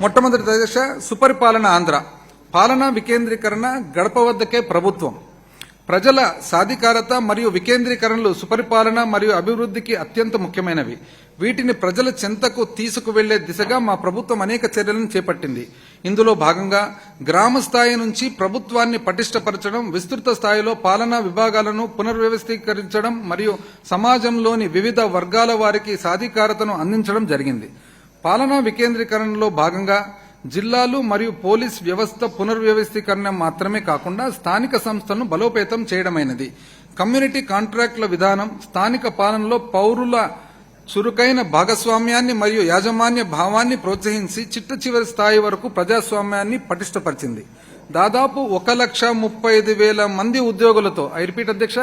మొట్టమొదటి దశ సుపరిపాలన ఆంధ్ర. పాలన వికేంద్రీకరణ గడప వద్దకే ప్రభుత్వం. ప్రజల సాధికారత మరియు వికేంద్రీకరణలు సుపరిపాలన మరియు అభివృద్ధికి అత్యంత ముఖ్యమైనవి. వీటిని ప్రజల చెంతకు తీసుకువెళ్ళే దిశగా మా ప్రభుత్వం అనేక చర్యలను చేపట్టింది. ఇందులో భాగంగా గ్రామ స్థాయి నుంచి ప్రభుత్వాన్ని పటిష్టపరచడం విస్తృత స్థాయిలో పాలనా విభాగాలను పునర్వ్యవస్థీకరించడం మరియు సమాజంలోని వివిధ వర్గాల వారికి సాధికారతను అందించడం జరిగింది. పాలనా వికేంద్రీకరణలో భాగంగా జిల్లాలు మరియు పోలీస్ వ్యవస్థ పునర్వ్యవస్థీకరణ మాత్రమే కాకుండా స్థానిక సంస్థలను బలోపేతం చేయడమైనది. కమ్యూనిటీ కాంట్రాక్టుల విధానం స్థానిక పాలనలో పౌరుల చురుకైన భాగస్వామ్యాన్ని మరియు యాజమాన్య భావాన్ని ప్రోత్సహించి చిట్ట చివరి స్థాయి వరకు ప్రజాస్వామ్యాన్ని పటిష్టపరిచింది. దాదాపు ఒక లక్ష ముప్పై ఐదు వేల మంది ఉద్యోగులతో ఐ రిపీట్ అధ్యక్ష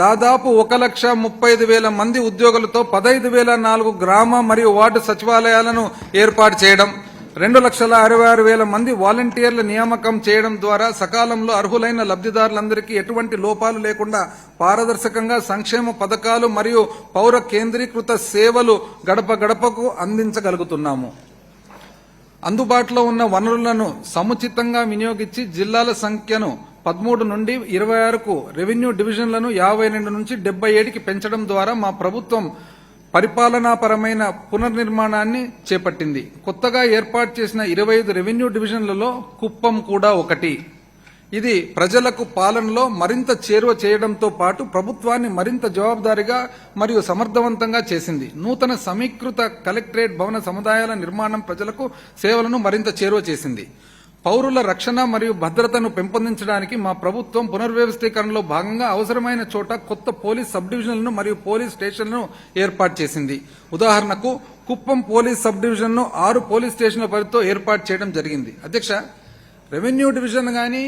దాదాపు ఒక లక్ష ముప్పై ఐదు వేల మంది ఉద్యోగులతో పదైదు వేల నాలుగు గ్రామ మరియు వార్డు సచివాలయాలను ఏర్పాటు చేయడం రెండు లక్షల అరవై ఆరు వేల మంది వాలంటీర్ల నియామకం చేయడం ద్వారా సకాలంలో అర్హులైన లబ్ధిదారులందరికీ ఎటువంటి లోపాలు లేకుండా పారదర్శకంగా సంక్షేమ పథకాలు మరియు పౌర కేంద్రీకృత సేవలు గడప గడపకు అందించగలుగుతున్నాము. అందుబాటులో ఉన్న వనరులను సముచితంగా వినియోగించి జిల్లాల సంఖ్యను పదమూడు నుండి ఇరవై ఆరుకు రెవెన్యూ డివిజన్లను యాభై రెండు నుంచి డెబ్బై ఏడుకి పెంచడం ద్వారా మా ప్రభుత్వం పరిపాలనాపరమైన పునర్నిర్మాణాన్ని చేపట్టింది. కొత్తగా ఏర్పాటు చేసిన ఇరవై ఐదు రెవెన్యూ డివిజన్లలో కుప్పం కూడా ఒకటి. ఇది ప్రజలకు పాలనలో మరింత చేరువ చేయడంతో పాటు ప్రభుత్వాన్ని మరింత జవాబుదారిగా మరియు సమర్థవంతంగా చేసింది. నూతన సమీకృత కలెక్టరేట్ భవన సముదాయాల నిర్మాణం ప్రజలకు సేవలను మరింత చేరువ చేసింది. పౌరుల రక్షణ మరియు భద్రతను పెంపొందించడానికి మా ప్రభుత్వం పునర్వ్యవస్థీకరణలో భాగంగా అవసరమైన చోట కొత్త పోలీస్ సబ్ డివిజన్లను మరియు పోలీస్ స్టేషన్లను ఏర్పాటు చేసింది. ఉదాహరణకు కుప్పం పోలీస్ సబ్ డివిజన్ను ఆరు పోలీస్ స్టేషన్ల పరిధితో ఏర్పాటు చేయడం జరిగింది. అధ్యక్ష రెవెన్యూ డివిజన్ కానీ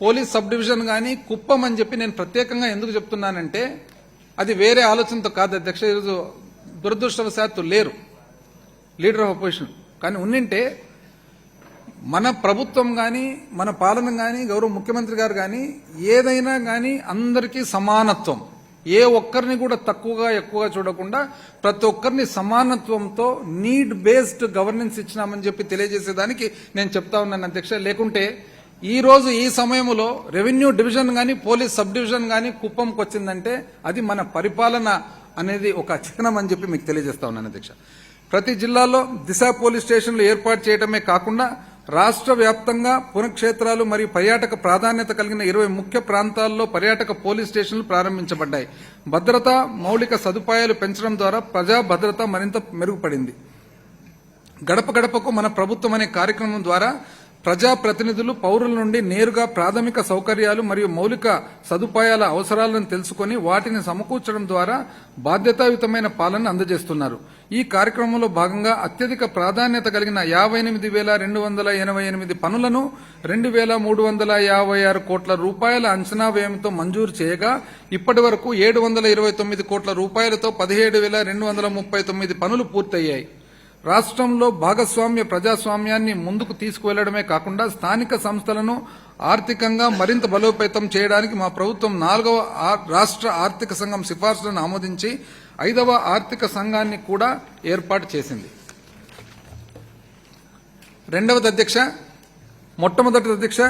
పోలీస్ సబ్ డివిజన్ కానీ కుప్పం అని చెప్పి నేను ప్రత్యేకంగా ఎందుకు చెప్తున్నానంటే అది వేరే ఆలోచనతో కాదు అధ్యక్ష. ఈరోజు దురదృష్టవశాత్తు లేరు. లీడర్ ఆఫ్ అపోజిషన్ కానీ ఉన్నింటే మన ప్రభుత్వం కానీ మన పాలన కానీ గౌరవ ముఖ్యమంత్రి గారు కానీ ఏదైనా కానీ అందరికీ సమానత్వం. ఏ ఒక్కరిని కూడా తక్కువగా ఎక్కువగా చూడకుండా ప్రతి ఒక్కరిని సమానత్వంతో నీడ్ బేస్డ్ గవర్నెన్స్ ఇచ్చినామని చెప్పి తెలియజేసేదానికి నేను చెప్తా ఉన్నాను అధ్యక్ష. లేకుంటే ఈ రోజు ఈ సమయంలో రెవెన్యూ డివిజన్ కానీ పోలీస్ సబ్ డివిజన్ కానీ కుప్పంకి వచ్చిందంటే అది మన పరిపాలన అనేది ఒక చిహ్నం అని చెప్పి మీకు తెలియజేస్తా ఉన్నాను అధ్యక్ష. ప్రతి జిల్లాలో దిశ పోలీస్ స్టేషన్లు ఏర్పాటు చేయడమే కాకుండా రాష్ట్ర వ్యాప్తంగా పునక్షేత్రాలు మరియు పర్యాటక ప్రాధాన్యత కలిగిన ఇరవై ముఖ్య ప్రాంతాల్లో పర్యాటక పోలీస్ స్టేషన్లు ప్రారంభించబడ్డాయి. భద్రత మౌలిక సదుపాయాలు పెంచడం ద్వారా ప్రజా భద్రత మరింత మెరుగుపడింది. గడప గడపకు మన ప్రభుత్వం అనే కార్యక్రమం ద్వారా ప్రజా ప్రతినిధులు పౌరుల నుండి నేరుగా ప్రాథమిక సౌకర్యాలు మరియు మౌలిక సదుపాయాల అవసరాలను తెలుసుకొని వాటిని సమకూర్చడం ద్వారా బాధ్యతాయుతమైన పాలన అందజేస్తున్నారు. ఈ కార్యక్రమంలో భాగంగా అత్యధిక ప్రాధాన్యత కలిగిన యాభై ఎనిమిది వేల రెండు వందల ఎనభై ఎనిమిది పనులను రెండు వేల మూడు వందల యాభై ఆరు కోట్ల రూపాయల అంచనా వ్యయంతో మంజూరు చేయగా ఇప్పటి వరకు ఏడు వందల ఇరవై తొమ్మిది కోట్ల రూపాయలతో పదిహేడు వేల రెండు వందల ముప్పై తొమ్మిది పనులు పూర్తయ్యాయి. రాష్ట్రంలో భాగస్వామ్య ప్రజాస్వామ్యాన్ని ముందుకు తీసుకువెళ్ళడమే కాకుండా స్థానిక సంస్థలను ఆర్థికంగా మరింత బలోపేతం చేయడానికి మా ప్రభుత్వం నాలుగవ రాష్ట్ర ఆర్థిక సంఘం సిఫార్సులను ఆమోదించి ఐదవ ఆర్థిక సంఘాన్ని కూడా ఏర్పాటు చేసింది. రెండవది అధ్యక్ష మొట్టమొదటి అధ్యక్ష